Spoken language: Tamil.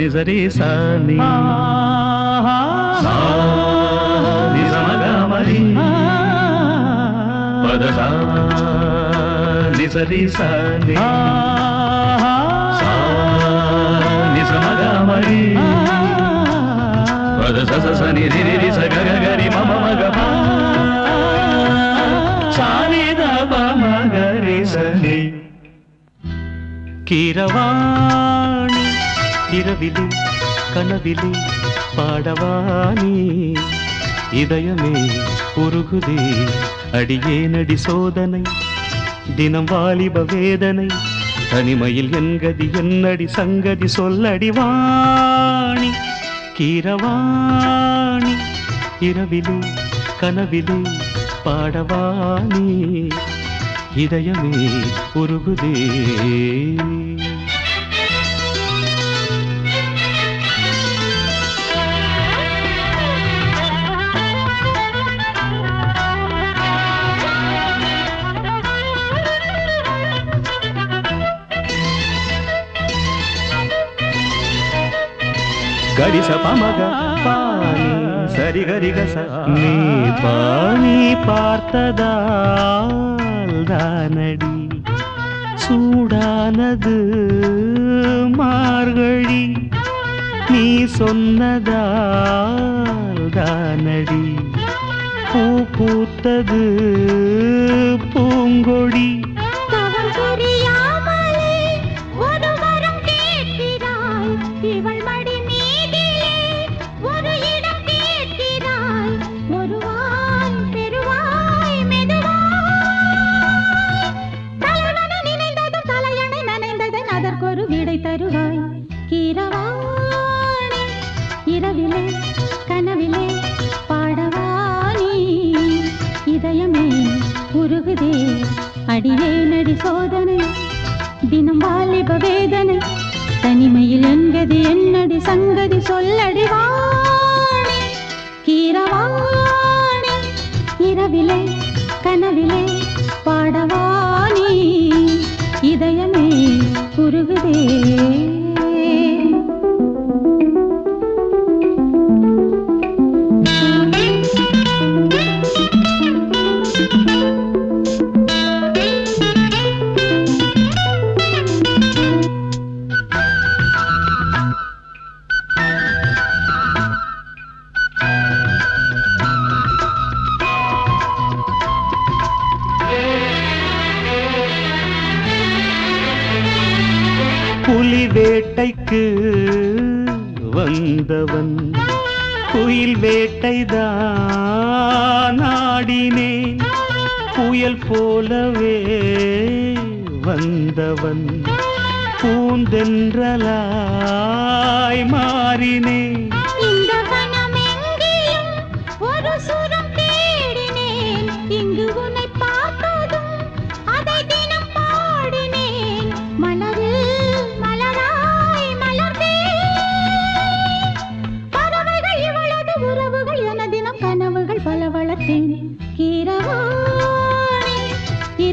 నిజరి సాని. నిజమగమరి పద నిజరి సాని. నిజమగమరి పద సని రి స మమ మగ సని కీరవా இரவிலும் கனவிலும் பாடவானே இதயமே உருகுதே அடியேனடி சோதனை தினம் வாலிப வேதனை தனிமையில் என்கதி என்னடி சங்கதி சொல்லடி வாணி கீரவாணி. இரவிலே கனவிலே பாடவானி இதயமே உருகுதே. గడిస పమగ పాని సరి గరి గస நீ பாணி பார்த்ததால் தானடி சூடானது மார்கழி நீ சொன்னதால் தானடி பூ பூத்தது பூங்கொடி தவம் புரியாமலே உருகுதே அடியே நடி சோதனை தினம் வாலிப வேதனை. தனிமையில் என்கதி என்னடி சங்கதி சொல்லடி வாணி. கீரவாணி இரவிலே கனவிலே. புலி வேட்டைக்கு வந்தவன். குயில் வேட்டைதான் ஆடினேன். புயல் போலவே வந்தவன். பூந்தென்றலாய் மாறினேன். இங்கு